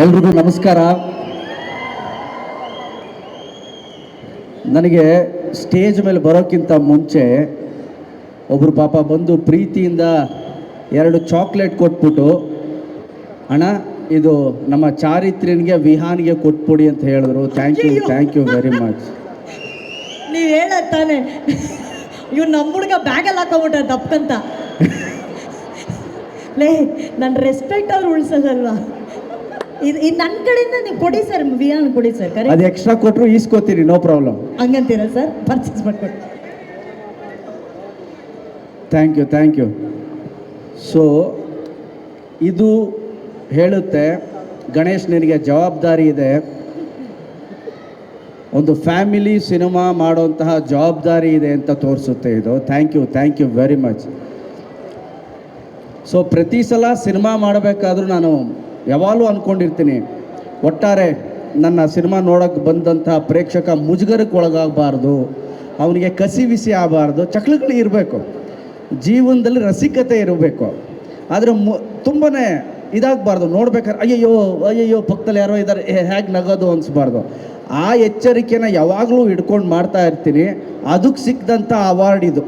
ಎಲ್ರಿಗೂ ನಮಸ್ಕಾರ. ನನಗೆ ಸ್ಟೇಜ್ ಮೇಲೆ ಬರೋಕ್ಕಿಂತ ಮುಂಚೆ ಒಬ್ಬರು ಪಾಪ ಬಂದು ಪ್ರೀತಿಯಿಂದ ಎರಡು ಚಾಕ್ಲೇಟ್ ಕೊಟ್ಬಿಟ್ಟು ಅಣ್ಣ ಇದು ನಮ್ಮ ಚಾರಿತ್ರ್ಯನಿಗೆ ವಿಹಾನ್ಗೆ ಕೊಟ್ಬಿಡಿ ಅಂತ ಹೇಳಿದ್ರು. Thank you. Thank you very much ನೀವು ಹೇಳತ್ತಾನೆ ಇವ್ ನಮ್ಮ ಹುಡುಗ ಬ್ಯಾಗಲ್ಲಿ ಹಾಕೊಂಬಿಟ್ಟ ದಪ್ಪಂತ ಲೇ ನನ್ನ ರೆಸ್ಪೆಕ್ಟ್ ಅವ್ರು ಉಳ್ಸೋದಲ್ವಾ? ಇದು ಇದು ನನ್ನ ಕಡೆಯಿಂದ ನೀವು ಕೊಡಿ ಸರ್ ವಿಯಾನ್ ಕೊಡಿ ಸರ್ ಕರೆ? ಅದು ಎಕ್ಸ್ಟ್ರಾ ಕೊಟ್ಟರು ಈಸ್ಕೋತೀರಿ ನೋ ಪ್ರಾಬ್ಲಮ್ ಹಂಗಂತೀರಾ ಸರ್? ಪರ್ಚೇಸ್ ಮಾಡ್ಕೊಡಿ. Thank you thank you so ಇದು ಹೇಳುತ್ತೆ ಗಣೇಶ್ ನಿನಗೆ ಜವಾಬ್ದಾರಿ ಇದೆ. ಒಂದು ಫ್ಯಾಮಿಲಿ ಸಿನಿಮಾ ಮಾಡುವಂತಹ ಜವಾಬ್ದಾರಿ ಇದೆ ಅಂತ ತೋರಿಸುತ್ತೆ ಇದು. Thank you thank you very much so ಪ್ರತಿ ಸಲ ಸಿನಿಮಾ ಮಾಡಬೇಕಾದ್ರೂ ನಾನು ಯಾವಾಗಲೂ ಅಂದ್ಕೊಂಡಿರ್ತೀನಿ ಒಟ್ಟಾರೆ ನನ್ನ ಸಿನಿಮಾ ನೋಡೋಕ್ಕೆ ಬಂದಂಥ ಪ್ರೇಕ್ಷಕ ಮುಜುಗರಕ್ಕೆ ಒಳಗಾಗಬಾರ್ದು, ಅವನಿಗೆ ಕಸಿ ಬಿಸಿ ಆಗಬಾರ್ದು ಚಕ್ಲಗಳು ಇರಬೇಕು, ಜೀವನದಲ್ಲಿ ರಸಿಕತೆ ಇರಬೇಕು, ಆದರೆ ಮು ತುಂಬಾ ಇದಾಗಬಾರ್ದು, ನೋಡ್ಬೇಕಾದ್ರೆ ಅಯ್ಯಯ್ಯೋ ಅಯ್ಯಯ್ಯೋ, ಪಕ್ಕದಲ್ಲಿ ಯಾರೋ ಇದ್ದಾರೆ ಹೇಗೆ ನಗೋದು ಅನಿಸ್ಬಾರ್ದು. ಆ ಎಚ್ಚರಿಕೆನ ಯಾವಾಗಲೂ ಹಿಡ್ಕೊಂಡು ಮಾಡ್ತಾ ಇರ್ತೀನಿ, ಅದಕ್ಕೆ ಸಿಕ್ಕಿದಂಥ ಅವಾರ್ಡ್ ಇದು.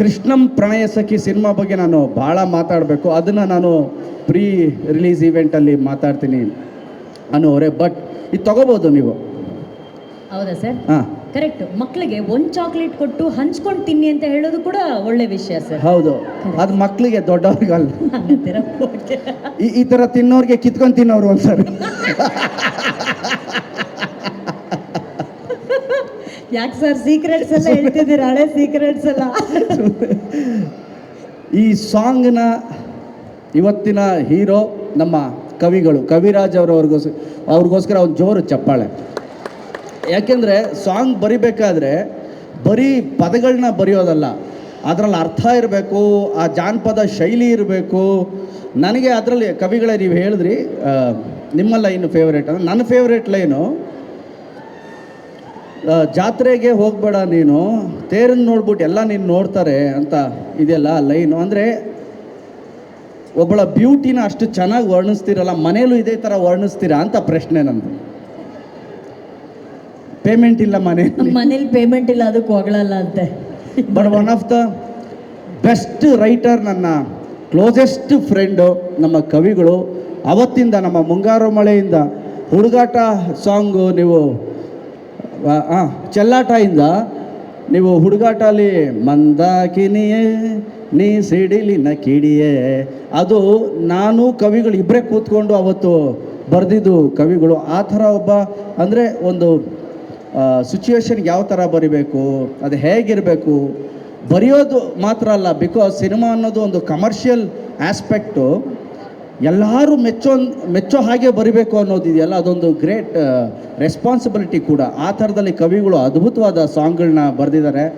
ಕೃಷ್ಣಂ ಪ್ರಣಯ ಸಖಿ ಸಿನಿಮಾ ಬಗ್ಗೆ ನಾನು ಭಾಳ ಮಾತಾಡಬೇಕು. ಅದನ್ನು ನಾನು ಪ್ರೀ ರಿಲೀಸ್ ಈವೆಂಟಲ್ಲಿ ಮಾತಾಡ್ತೀನಿ ಅನ್ನೋರೆ ಬಟ್ ಇದು ತಗೋಬೋದು ನೀವು. ಹೌದಾ ಸರ್? ಹಾಂ. ಕರೆಕ್ಟ್. ಮಕ್ಕಳಿಗೆ ಒಂದು ಚಾಕ್ಲೇಟ್ ಕೊಟ್ಟು ಹಂಚ್ಕೊಂಡು ತಿನ್ನಿ ಅಂತ ಹೇಳೋದು ಕೂಡ ಒಳ್ಳೆ ವಿಷಯ ಸರ್. ಹೌದು. ಅದು ಮಕ್ಕಳಿಗೆ ದೊಡ್ಡವ್ರಿಗಲ್ಲ. ಈ ಈ ಥರ ತಿನ್ನೋರಿಗೆ ಕಿತ್ಕೊಂಡು ತಿನ್ನೋರು ಒಂದ್ಸರಿ. ಯಾಕೆ ಸರ್ ಸೀಕ್ರೆಟ್ಸ್ ಎಲ್ಲ ಹೇಳ್ತಿದ್ದೀರಾ? ಹಳೆ ಸೀಕ್ರೆಟ್ಸ್ ಎಲ್ಲ? ಈ ಸಾಂಗ್ನ ಇವತ್ತಿನ ಹೀರೋ ನಮ್ಮ ಕವಿಗಳು, ಕವಿರಾಜ್ ಅವರವ್ರಿಗೋಸ್ ಅವ್ರಿಗೋಸ್ಕರ ಒಂದು ಜೋರು ಚಪ್ಪಾಳೆ. ಯಾಕೆಂದರೆ ಸಾಂಗ್ ಬರಿಬೇಕಾದ್ರೆ ಬರೀ ಪದಗಳನ್ನ ಬರೆಯೋದಲ್ಲ, ಅದರಲ್ಲಿ ಅರ್ಥ ಇರಬೇಕು, ಆ ಜಾನಪದ ಶೈಲಿ ಇರಬೇಕು. ನನಗೆ ಅದರಲ್ಲಿ ಕವಿಗಳೇ ನೀವು ಹೇಳಿದ್ರಿ ನಿಮ್ಮ ಲೈನ್ ಫೇವ್ರೇಟ್ ಅಂದರೆ, ನನ್ನ ಫೇವ್ರೇಟ್ ಲೈನು ಜಾತ್ರೆಗೆ ಹೋಗಬೇಡ ನೀನು. ತೇರನ್ನು ನೋಡ್ಬಿಟ್ಟು ಎಲ್ಲ ನೀನು ನೋಡ್ತಾರೆ ಅಂತ ಇದೆಲ್ಲ ಲೈನು. ಅಂದರೆ ಒಬ್ಬಳ ಬ್ಯೂಟಿನ ಅಷ್ಟು ಚೆನ್ನಾಗಿ ವರ್ಣಿಸ್ತೀರಲ್ಲ ಮನೇಲೂ ಇದೇ ಥರ ವರ್ಣಿಸ್ತೀರಾ ಅಂತ ಪ್ರಶ್ನೆ ನಂದು. ಪೇಮೆಂಟ್ ಇಲ್ಲ ಮನೆ. ಮನೇಲಿ ಪೇಮೆಂಟ್ ಇಲ್ಲ ಅದಕ್ಕೆ ಹೊಗಳಲ್ಲ ಅಂತೆ. But one of the best writer ನನ್ನ ಕ್ಲೋಸೆಸ್ಟ್ ಫ್ರೆಂಡು ನಮ್ಮ ಕವಿಗಳು ಅವತ್ತಿಂದ ನಮ್ಮ ಮುಂಗಾರು ಮಳೆಯಿಂದ ಹುಡುಗಾಟ ಸಾಂಗು ನೀವು ಹಾಂ ಚೆಲ್ಲಾಟದಿಂದ ನೀವು ಹುಡುಗಾಟಲ್ಲಿ ಮಂದಾಕಿನಿಯೇ, ನೀ ಸಿಡಿಲಿನ ಕಿಡಿಯೇ. ಅದು ನಾನು ಕವಿಗಳು ಇಬ್ಬರೇ ಕೂತ್ಕೊಂಡು ಅವತ್ತು ಬರೆದಿದ್ದು ಕವಿಗಳು. ಆ ಥರ ಒಬ್ಬ, ಅಂದರೆ ಒಂದು ಸಿಚುವೇಶನ್ಗೆ ಯಾವ ಥರ ಬರಿಬೇಕು, ಅದು ಹೇಗಿರಬೇಕು, ಬರೆಯೋದು ಮಾತ್ರ ಅಲ್ಲ ಬಿಕಾಸ್ ಸಿನಿಮಾ ಅನ್ನೋದು ಒಂದು ಕಮರ್ಷಿಯಲ್ ಆಸ್ಪೆಕ್ಟು ಎಲ್ಲರೂ ಮೆಚ್ಚೋ ಮೆಚ್ಚೋ ಹಾಗೆ ಬರಿಬೇಕು ಅನ್ನೋದಿದೆಯಲ್ಲ ಅದೊಂದು ಗ್ರೇಟ್ ರೆಸ್ಪಾನ್ಸಿಬಿಲಿಟಿ ಕೂಡ. ಆ ಥರದಲ್ಲಿ ಕವಿಗಳು ಅದ್ಭುತವಾದ ಸಾಂಗ್ಗಳನ್ನ ಬರೆದಿದ್ದಾರೆ.